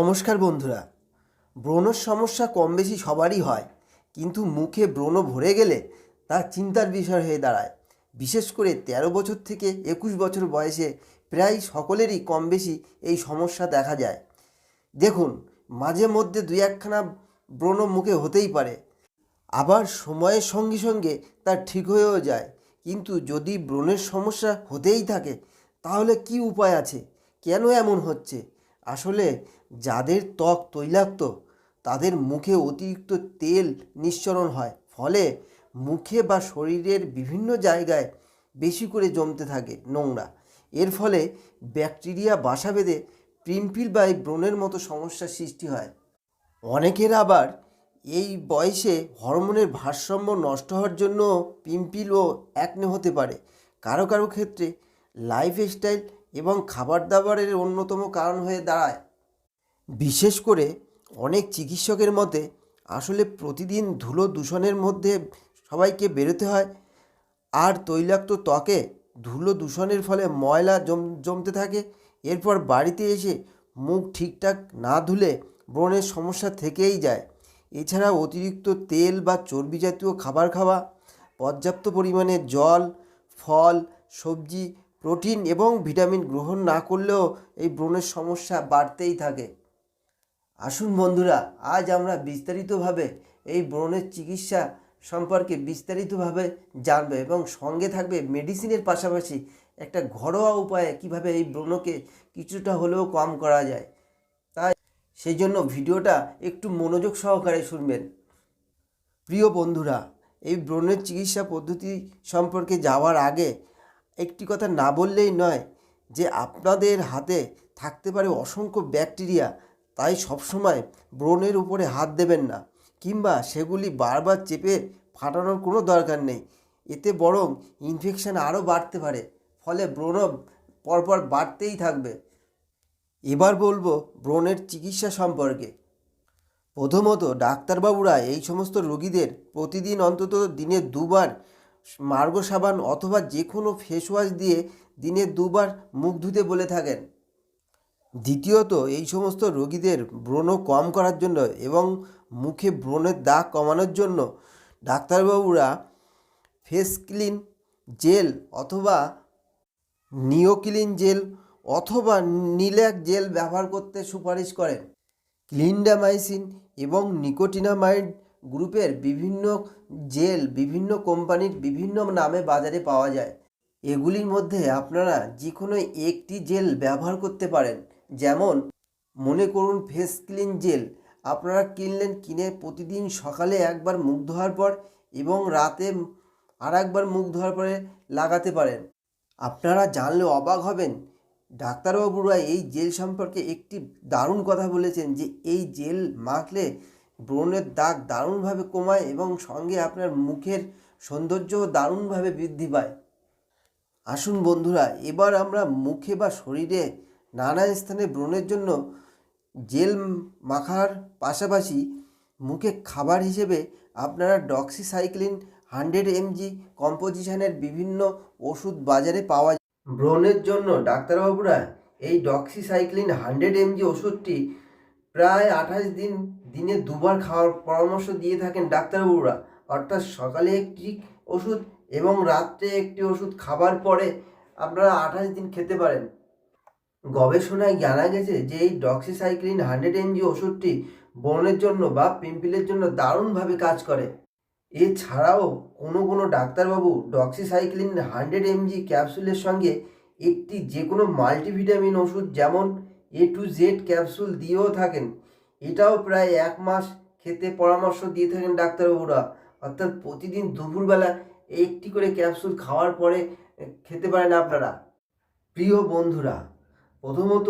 নমস্কার বন্ধুরা। ব্রণর সমস্যা কম বেশি সবারই হয়, কিন্তু মুখে ব্রণ ভরে গেলে তা চিন্তার বিষয় হয়ে দাঁড়ায়। বিশেষ করে ১৩ বছর থেকে একুশ বছর বয়সে প্রায় সকলেরই কম বেশি এই সমস্যা দেখা যায়। দেখুন, মাঝে মধ্যে দুই একখানা ব্রণ মুখে হতেই পারে। আবার সময়ের সঙ্গে সঙ্গে তা ঠিক হয়েও যায়। কিন্তু যদি ব্রণের সমস্যা হতেই থাকে, তাহলে কি উপায় আছে? কেন এমন হচ্ছে? আসলে যাদের ত্বক তৈলাক্ত, তাদের মুখে অতিরিক্ত তেল নিঃসরণ হয়, ফলে মুখে বা শরীরের বিভিন্ন জায়গায় বেশি করে জমতে থাকে নোংরা। এর ফলে ব্যাকটেরিয়া বাসা বেঁধে পিম্পিল বা এই ব্রণের মতো সমস্যার সৃষ্টি হয়। অনেকের আবার এই বয়সে হরমোনের ভারসাম্য নষ্ট হওয়ার জন্য পিম্পিল ও অ্যাকনে হতে পারে। কারও কারও ক্ষেত্রে লাইফস্টাইল এবং খাবার দাবারের অন্যতম কারণ হয়ে দাঁড়ায়। বিশেষ করে অনেক চিকিৎসকের মতে, আসলে প্রতিদিন ধুলো দূষণের মধ্যে সবাইকে বেরোতে হয়। আর তৈলাক্ত ত্বকে ধুলো দূষণের ফলে ময়লা জম, জমতে থাকে। এরপর বাড়িতে এসে মুখ ঠিকঠাক না ধুলে ব্রণের সমস্যা থেকেই যায়। এছাড়া অতিরিক্ত তেল বা চর্বি জাতীয় খাবার খাওয়া, পর্যাপ্ত পরিমাণে জল, ফল, সবজি প্রোটিন এবং ভিটামিন গ্রহণ না করলেও এই ব্রণের সমস্যা বাড়তেই থাকে। আসুন বন্ধুরা, আজ আমরা বিস্তারিতভাবে এই ব্রণের চিকিৎসা সম্পর্কে বিস্তারিতভাবে জানবে এবং সঙ্গে থাকবে মেডিসিনের পাশাপাশি একটা ঘরোয়া উপায়ে কীভাবে এই ব্রণকে কিছুটা হলেও কম করা যায়। তাই সেই জন্য ভিডিওটা একটু মনোযোগ সহকারে শুনবেন। প্রিয় বন্ধুরা, এই ব্রণের চিকিৎসা পদ্ধতি সম্পর্কে যাওয়ার আগে একটি কথা না বললেই নয় যে আপনাদের হাতে থাকতে পারে অসংখ্য ব্যাকটেরিয়া। তাই সবসময় ব্রণের উপরে হাত দেবেন না কিংবা সেগুলি বারবার চেপে ফাটানোর কোনো দরকার নেই। এতে বরং ইনফেকশান আরও বাড়তে পারে, ফলে ব্রণ পরপর বাড়তেই থাকবে। এবার বলব ব্রণের চিকিৎসা সম্পর্কে। প্রথমত ডাক্তারবাবুরা এই সমস্ত রোগীদের প্রতিদিন অন্তত দিনে দুবার মার্গ সাবান অথবা যে কোনো ফেস ওয়াশ দিয়ে দিনে দুবার মুখ ধুতে বলে থাকেন। দ্বিতীয়ত, এই সমস্ত রোগীদের ব্রণ কম করার জন্য এবং মুখে ব্রণের দাগ কমানোর জন্য ডাক্তারবাবুরা ফেস ক্লিন জেল অথবা নিওক্লিন জেল অথবা নিল্যাক জেল ব্যবহার করতে সুপারিশ করেন। ক্লিনডামাইসিন এবং নিকোটিনামাইড গ্রুপের বিভিন্ন জেল, বিভিন্ন কোম্পানির বিভিন্ন নামে বাজারে পাওয়া যায়। এগুলির মধ্যে আপনারা যে কোনো একটি জেল ব্যবহার করতে পারেন। যেমন, মনে করুন ফেস ক্লিন জেল। আপনারা কিনলেন, কিনে প্রতিদিন সকালে একবার মুখ ধোয়ার পর এবং রাতে আর একবার মুখ ধোয়ার পরে লাগাতে পারেন। আপনারা জানলে অবাক হবেন, ডাক্তারবাবুরা এই জেল সম্পর্কে একটি দারুণ কথা বলেছেন যে, এই জেল মাখলে ব্রণের দাগ দারুণভাবে কমায় এবং সঙ্গে আপনার মুখের সৌন্দর্যও দারুণভাবে বৃদ্ধি পায়। আসুন বন্ধুরা, এবার আমরা মুখে বা শরীরে নানা স্থানে ব্রণের জন্য জেল মাখার পাশাপাশি মুখে খাবার হিসেবে আপনারা ডক্সিসাইক্লিন হান্ড্রেড এমজি কম্পোজিশনের বিভিন্ন ওষুধ বাজারে পাওয়া যায়। ব্রণের জন্য ডাক্তারবাবুরা এই ডক্সিসাইক্লিন হান্ড্রেড এমজি ওষুধটি প্রায় আঠাশ দিন দিনে দুবার খাওয়ার পরামর্শ দিয়ে থাকেন ডাক্তারবাবুরা। অর্থাৎ সকালে একটি ওষুধ এবং রাত্রে একটি ওষুধ খাবার পরে আপনারা আঠাশ দিন খেতে পারেন। গবেষণায় জানা গেছে যে এই ডক্সিসাইক্লিন হান্ড্রেড এমজি ওষুধটি ব্রণের জন্য বা পিম্পিলের জন্য দারুণভাবে কাজ করে। এছাড়াও কোনো কোনো ডাক্তারবাবু ডক্সিসাইক্লিন হান্ড্রেড এমজি ক্যাপসুলের সঙ্গে একটি যে কোনো মাল্টিভিটামিন ওষুধ যেমন এ টু জেড ক্যাপসুল দিয়েও থাকেন। এটাও প্রায় এক মাস খেতে পরামর্শ দিয়ে থাকেন ডাক্তারবাবুরা। অর্থাৎ প্রতিদিন দুপুরবেলা একটি করে ক্যাপসুল খাওয়ার পরে খেতে পারেন আপনারা। প্রিয় বন্ধুরা, প্রথমত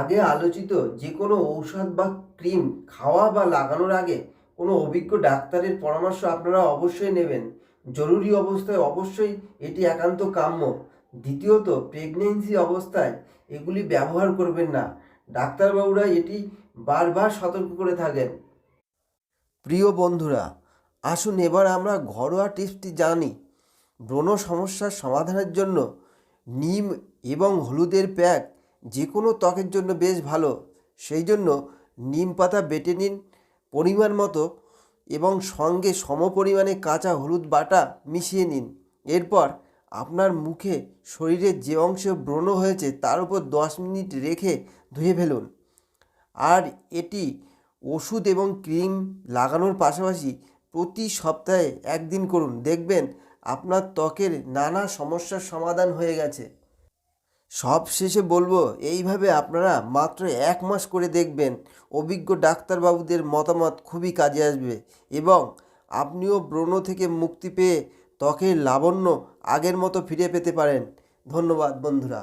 আগে আলোচিত যে কোনো ঔষধ বা ক্রিম খাওয়া বা লাগানোর আগে কোনো অভিজ্ঞ ডাক্তারের পরামর্শ আপনারা অবশ্যই নেবেন। জরুরি অবস্থায় অবশ্যই এটি একান্ত কাম্য। দ্বিতীয়ত প্রেগনেন্সি অবস্থায় এগুলি ব্যবহার করবেন না। ডাক্তারবাবুরা এটি বারবার সতর্ক করে থাকেন। প্রিয় বন্ধুরা, আসুন এবার আমরা ঘরোয়া টিপসটি জানি। ব্রণ সমস্যার সমাধানের জন্য নিম এবং হলুদের প্যাক যে কোনো ত্বকের জন্য বেশ ভালো। সেই জন্য নিম পাতা বেটে নিন পরিমাণ মতো এবং সঙ্গে সম পরিমাণে কাঁচা হলুদ বাটা মিশিয়ে নিন। এরপর আপনার মুখে শরীরের যে অংশে ব্রণ হয়েছে তার উপর দশ মিনিট রেখে ধুয়ে ফেলুন। আর এটি ওষুধ এবং ক্রিম লাগানোর পাশাপাশি প্রতি সপ্তাহে একদিন করুন। দেখবেন আপনার ত্বকের নানা সমস্যার সমাধান হয়ে গেছে। সব শেষে বলব, এইভাবে আপনারা মাত্র এক মাস করে দেখবেন অভিজ্ঞ ডাক্তারবাবুদের মতামত খুবই কাজে আসবে এবং আপনিও ব্রণ থেকে মুক্তি পেয়ে ত্বকের লাবণ্য আগের মতো ফিরে পেতে পারেন। ধন্যবাদ বন্ধুরা।